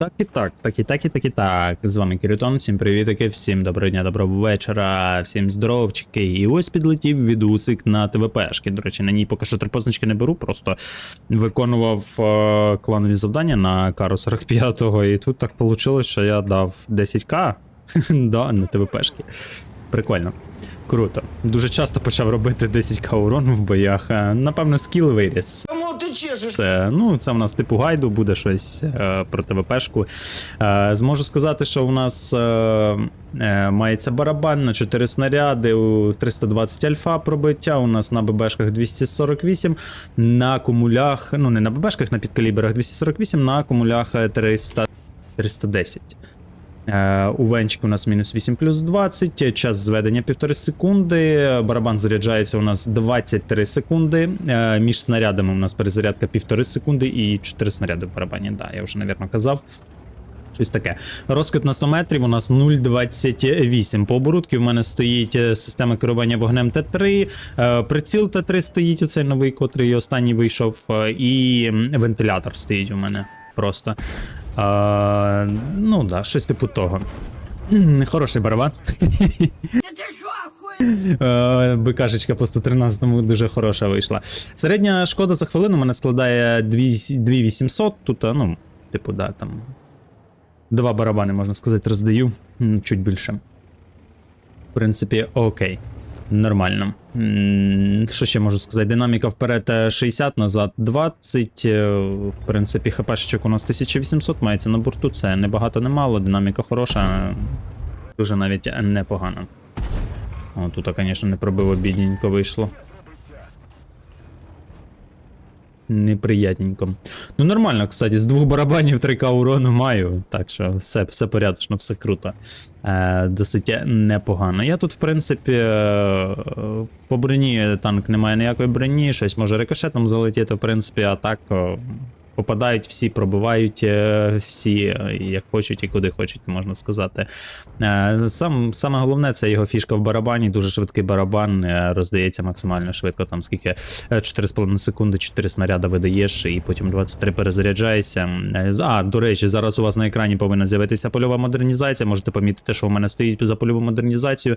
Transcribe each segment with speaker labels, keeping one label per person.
Speaker 1: Так і так, так і так і так і так. З вами Кірітон, всім привітики, всім доброго дня, доброго вечора, всім здоровчики. І ось підлетів відусик на ТВПшки. До речі, на ній поки що три позначки не беру, просто виконував е, кланові завдання на Кару 45-го, і тут так вийшло, що я дав 10к да, на ТВПшки. Прикольно. Круто. Дуже часто почав робити 10к урону в боях. Напевно, скіл виріс.
Speaker 2: Кому ти чешеш?
Speaker 1: Це, ну, це в нас типу гайду, буде щось е, про ТВПшку. Е, зможу сказати, що у нас е, е, мається барабан на 4 снаряди, у 320 альфа пробиття, у нас на ББшках 248, на акумулях, ну не на ББшках, на підкаліберах 248, на акумулях е, 300, 310. Е, У венчику у нас мінус 8 плюс 20, час зведення 1,5 секунди, барабан заряджається у нас 23 секунди, е, між снарядами у нас перезарядка 1,5 секунди і 4 снаряди в барабані, да, я вже, навірно, казав. Щось таке. Розкид на 100 метрів у нас 0,28. По оборудки у мене стоїть е, система керування вогнем Т3, е, приціл Т3 стоїть, оцей новий, котрий останній вийшов, і вентилятор стоїть у мене просто. А, ну да, щось типу того. Хороший барабан. БКшечка по 113 му дуже хороша вийшла. Середня шкода за хвилину мене складає 2800. Тут, ну, типу, да, там. Два барабани, можна сказати, роздаю. Чуть більше. В принципі, окей. Нормально. Що ще можу сказати? Динаміка вперед е, 60, назад 20. е, В принципі, хпшечок у нас 1800 мається на борту. Це не багато, не мало. Динаміка хороша. Дуже навіть непогано. О, тут, звісно, не пробило бідненько вийшло. Неприятненько. Ну, нормально, кстати, з двох барабанів 3К урону маю. Так що все, все порядочно, все круто. Е, досить непогано. Я тут, в принципі, е, по броні танк не має ніякої броні, щось може рикошетом залетіти, в принципі, а так. о, Попадають всі, пробивають е, всі, е, як хочуть і куди хочуть, можна сказати. Е, Сам, саме головне це його фішка в барабані. Дуже швидкий барабан, роздається максимально швидко. Там скільки е, 4,5 секунди, 4 снаряда видаєш, і потім 23 перезаряджаєшся. А, до речі, зараз у вас на екрані повинна з'явитися польова модернізація. Можете помітити, що у мене стоїть за польову модернізацію.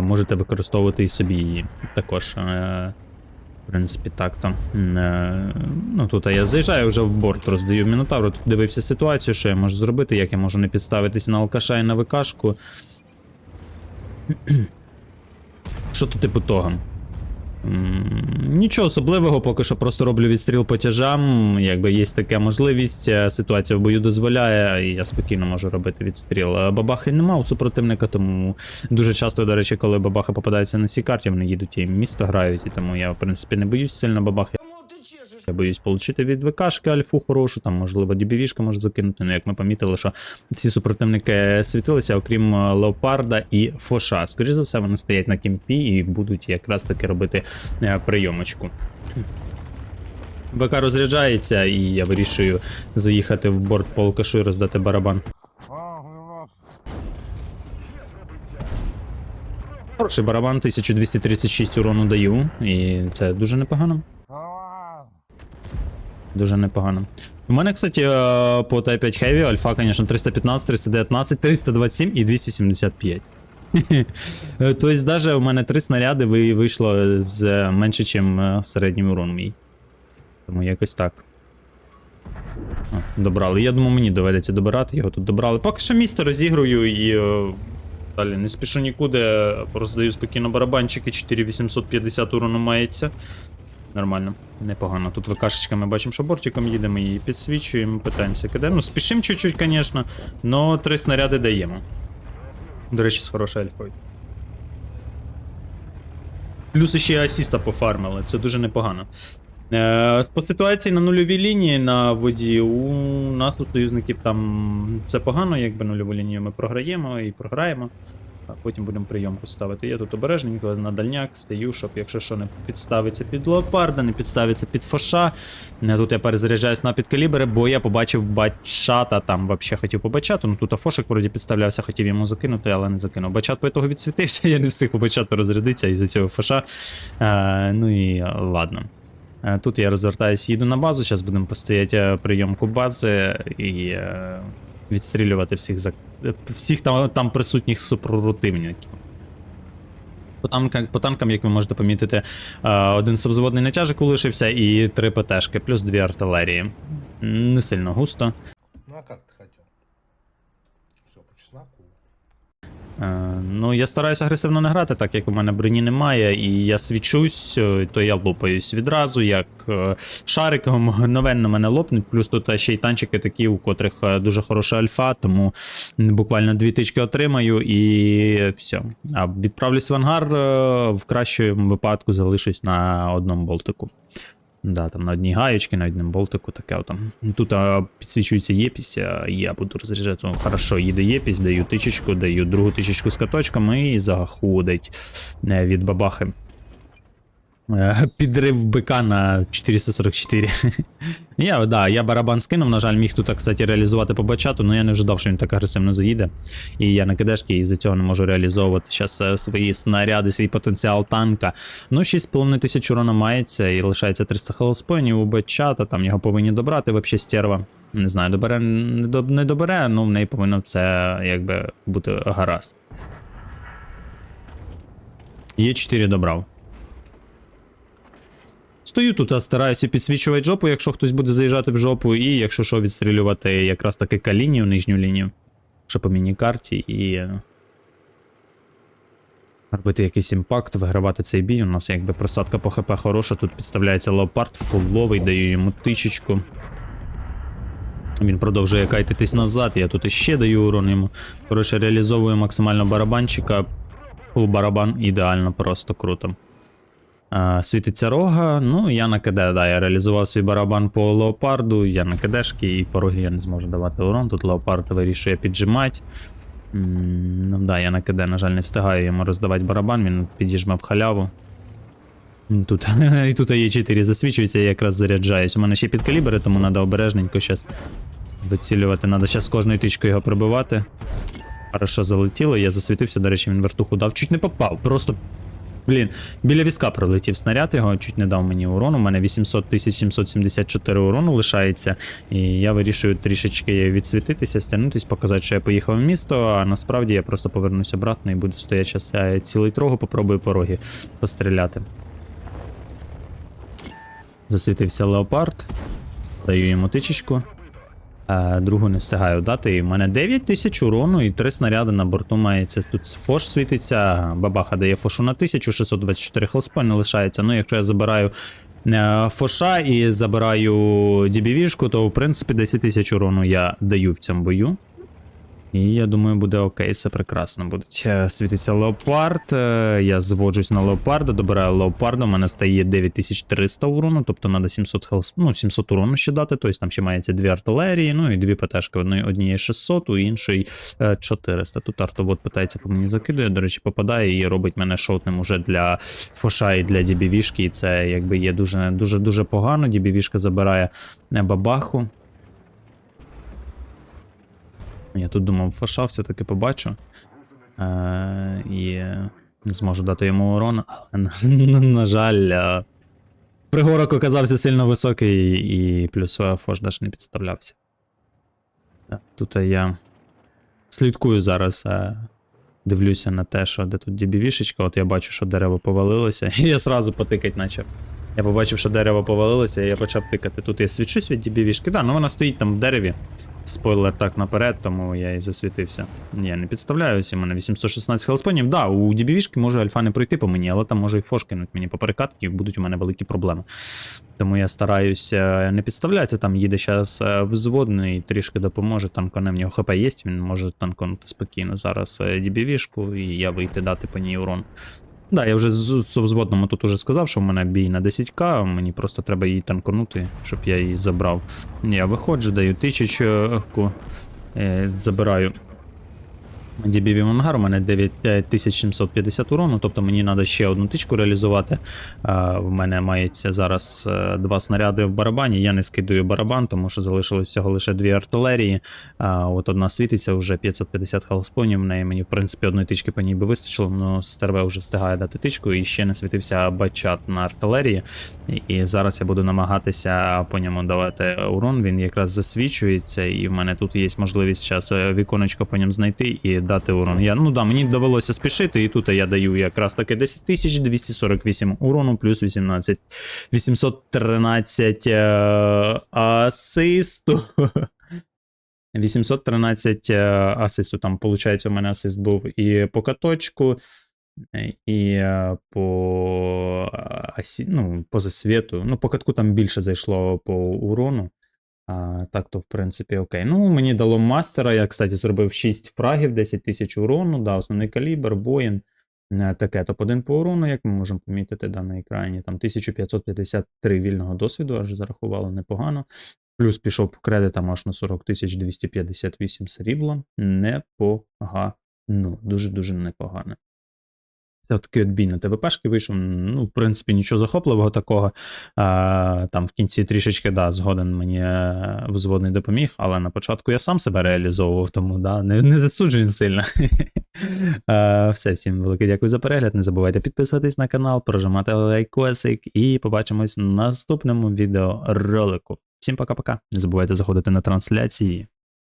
Speaker 1: Можете використовувати і собі її також. В принципі, так то. Е, Ну, тут я заїжджаю вже в борт, роздаю мінотавру. Тут дивився ситуацію, що я можу зробити, як я можу не підставитися на алкаша і на викашку. Що тут типу того? Нічого особливого, поки що просто роблю відстріл по тяжам. Якби є така можливість, е, ситуація в бою дозволяє, і я спокійно можу робити відстріл. Е, Бабахи нема у супротивника, тому дуже часто, до речі, коли бабахи попадаються на цій карті, вони їдуть і місто грають, і тому я, в принципі, не боюсь сильно бабахи. Я боюсь отримати від ВКшки альфу хорошу, там, можливо, дібівішка може закинути. Ну, як ми помітили, що всі супротивники світилися, окрім е, Леопарда і Фоша. Скоріше за все, вони стоять на кімпі і будуть якраз таки робити е, прийомочку. БК розряджається, і я вирішую заїхати в борт по алкашу і роздати барабан. Хороший барабан, 1236 урону даю, і це дуже непогано. Дуже непогано. У мене, кстати, е, по Т5 Heavy альфа, звісно, 315, 319, 327 і 275. Е, Тобто, навіть у мене три снаряди вийшло з е, менше, ніж середній урон мій. Тому якось так. О, добрали. Я думаю, мені доведеться добирати, його тут добрали. Поки що місто розігрую і е, далі не спішу нікуди. Роздаю спокійно барабанчики, 4850 урону мається. Нормально, непогано. Тут ВКшечка ми бачимо, що бортиком їдемо і підсвічуємо, питаємося киде. Ну, спішимо чуть-чуть, звісно, але три снаряди даємо. До речі, з хорошою альфою. Плюс ще асіста пофармили, це дуже непогано. Е, по ситуації на нульовій лінії на воді у нас у союзників там це погано, якби нульову лінію ми програємо і програємо. А потім будемо прийомку ставити. Я тут обережненько на дальняк стою, щоб якщо що не підставиться під леопарда, не підставиться під фоша. Тут я перезаряджаюсь на підкалібри, бо я побачив бачата, там взагалі хотів по бачату. Ну тут Афошик вроді підставлявся, хотів йому закинути, але не закинув. Бачат по того відсвітився, я не встиг по бачату розрядитися із-за цього фоша. Е, ну і ладно. Е, Тут я розвертаюсь, їду на базу. Зараз будемо постояти е, прийомку бази і відстрілювати всіх, за... всіх там, там присутніх супротивників. По, танкам, по танкам, як ви можете помітити, е, один субзводний натяжик улишився і три ПТшки, плюс дві артилерії. Не сильно густо.
Speaker 2: Ну а как ти хотів? Все по чесноку.
Speaker 1: Е, Ну, я стараюся агресивно не грати, так як у мене броні немає, і я свічусь, е, то я лопаюсь відразу, як е, шарик мгновенно мене лопнуть. Плюс тут ще й танчики такі, у котрих дуже хороша альфа, тому буквально дві тички отримаю і все. А відправлюсь в ангар, в кращому випадку залишусь на одному болтику. Да, там на одній гаєчці, на одному болтику, таке там. Тут а, підсвічується єпісь, а я буду розряджати. Ну, хорошо, їде єпісь, даю тичечку, даю другу тичечку з каточками і заходить е, від бабахи. Е, Підрив бика на 444. я, да, я барабан скинув, на жаль, міг тут, кстати, реалізувати по бачату, але я не ожидав, що він так агресивно заїде. І я на кидешки, і за цього не можу реалізовувати зараз свої снаряди, свій потенціал танка. Ну, 6,5 тисяч урона мається і лишається 300 хелспоінів у бачата, там його повинні добрати, взагалі стерва. Не знаю, добере, не добере, ну в неї повинно це якби бути гаразд. Є 4 добрав. Стою тут, а стараюся підсвічувати жопу, якщо хтось буде заїжджати в жопу, і якщо що, відстрілювати якраз таки калінію, нижню лінію, що по міні-карті, і е, робити якийсь імпакт, вигравати цей бій. У нас якби просадка по ХП хороша, тут підставляється леопард, фуловий, даю йому тичечку. Він продовжує кайтитись назад, я тут іще даю урон йому. Коротше, реалізовую максимально барабанчика. Фул барабан ідеально, просто круто. Світиться рога. Ну, я на КД, да, я реалізував свій барабан по леопарду, я на КДшки, і по рогі я не зможу давати урон. Тут леопард вирішує піджимати. Ну да, я на КД, на жаль, не встигаю йому роздавати барабан, він підіжме в халяву. Тут, і тут є 4 засвічується, я якраз заряджаюсь. У мене ще підкалібри, тому треба обережненько зараз вицілювати. Треба зараз кожною тичкою його прибивати. Хорошо залетіло, я засвітився, до речі, він вертуху дав. Чуть не попав. Просто. Блін, біля візка пролетів снаряд його, чуть не дав мені урону. У мене 800 774 урону лишається. І я вирішую трішечки відсвітитися, стягнутися, показати, що я поїхав в місто, а насправді я просто повернусь обратно і буду стояти час е, цілий трогу, попробую пороги постріляти. Засвітився леопард. Даю йому тичечку. А, другу не встигаю дати. І в мене 9 тисяч урону і 3 снаряди на борту мається. Тут фош світиться. Бабаха дає фошу на 1624 хелспойн не лишається. Ну, якщо я забираю е, фоша і забираю DBV-шку, то в принципі 10 тисяч урону я даю в цьому бою. І я думаю, буде окей, все прекрасно буде. Е, Світиться леопард. е, Я зводжусь на леопарда, добираю леопарда, у мене стає 9300 урону, тобто треба 700 хелс, ну, 700 урону ще дати. Тобто там ще мається дві артилерії, ну і дві ПТшки. Однієї 600, у іншої е, 400. Тут артобот питається по мені закидує. До речі, попадає і робить мене шотним уже для фоша і для дібівішки. І це якби є дуже дуже дуже погано. Дібівішка забирає е, бабаху. Я тут думав, фаша все-таки побачу. Е, і зможу дати йому урон, але, на, жаль, е, пригорок оказався сильно високий, і плюс фош даже не підставлявся. Е, Тут я слідкую зараз, дивлюся на те, що де тут дібівішечка, от я бачу, що дерево повалилося, і я сразу потикать почав. Я побачив, що дерево повалилося, і я почав тикати. Тут я свічусь від дібівішки. Да, ну вона стоїть там в дереві. Спойлер так наперед, тому я і засвітився. Я не підставляюся, у мене 816 хелспонів. Да, у дібівішки може альфа не пройти по мені, але там може і фош кинуть мені по перекатки, будуть у мене великі проблеми. Тому я стараюся не підставлятися, там їде зараз взводний, трішки допоможе. Танконе в нього ХП є, він може танконути спокійно зараз е, дібівішку, і я вийти дати по ній урон. Да, я вже з взводному тут уже сказав, що в мене бій на 10к, мені просто треба її танкнути, щоб я її забрав. Я виходжу, даю тичечку, е, забираю DBV Мангар, у мене 9750 урону, тобто мені треба ще одну тичку реалізувати. Е, В мене мається зараз е, два снаряди в барабані. Я не скидую барабан, тому що залишилось всього лише дві артилерії. От одна світиться вже 550 халспонів. В неї мені, в принципі, одної тички по ній би вистачило, але стерве вже встигає дати тичку, і ще не світився бачат на артилерії. І- зараз я буду намагатися по ньому давати урон. Він якраз засвічується, і в мене тут є можливість зараз віконечко по ньому знайти і дати урон. Я, ну да, мені довелося спішити, і тут я даю якраз таки 10 248 урону, плюс 18 813 е, асисту. 813 е, асисту. Там, виходить, у мене асист був і по каточку, і е, по ну, по засвіту. Ну, по катку там більше зайшло по урону. А, так то, в принципі, окей. Ну, мені дало мастера. Я, кстати, зробив 6 фрагів, 10 тисяч урону, да, основний калібр, воїн. Е, Таке топ-1 по урону, як ми можемо помітити да, на екрані. Там 1553 вільного досвіду, аж зарахувало непогано. Плюс пішов по кредитам аж на 40 258 срібла. Непогано. Дуже-дуже непогано. Це такий от бій на ТВПшки вийшов. Ну, в принципі, нічого захопливого такого. А, там в кінці трішечки, да, згоден мені е, взводний допоміг, але на початку я сам себе реалізовував, тому да, не, не засуджуємо сильно. А, все, всім велике дякую за перегляд. Не забувайте підписуватись на канал, прожимати лайкосик і побачимось в наступному відеоролику. Всім пока-пока. Не забувайте заходити на трансляції.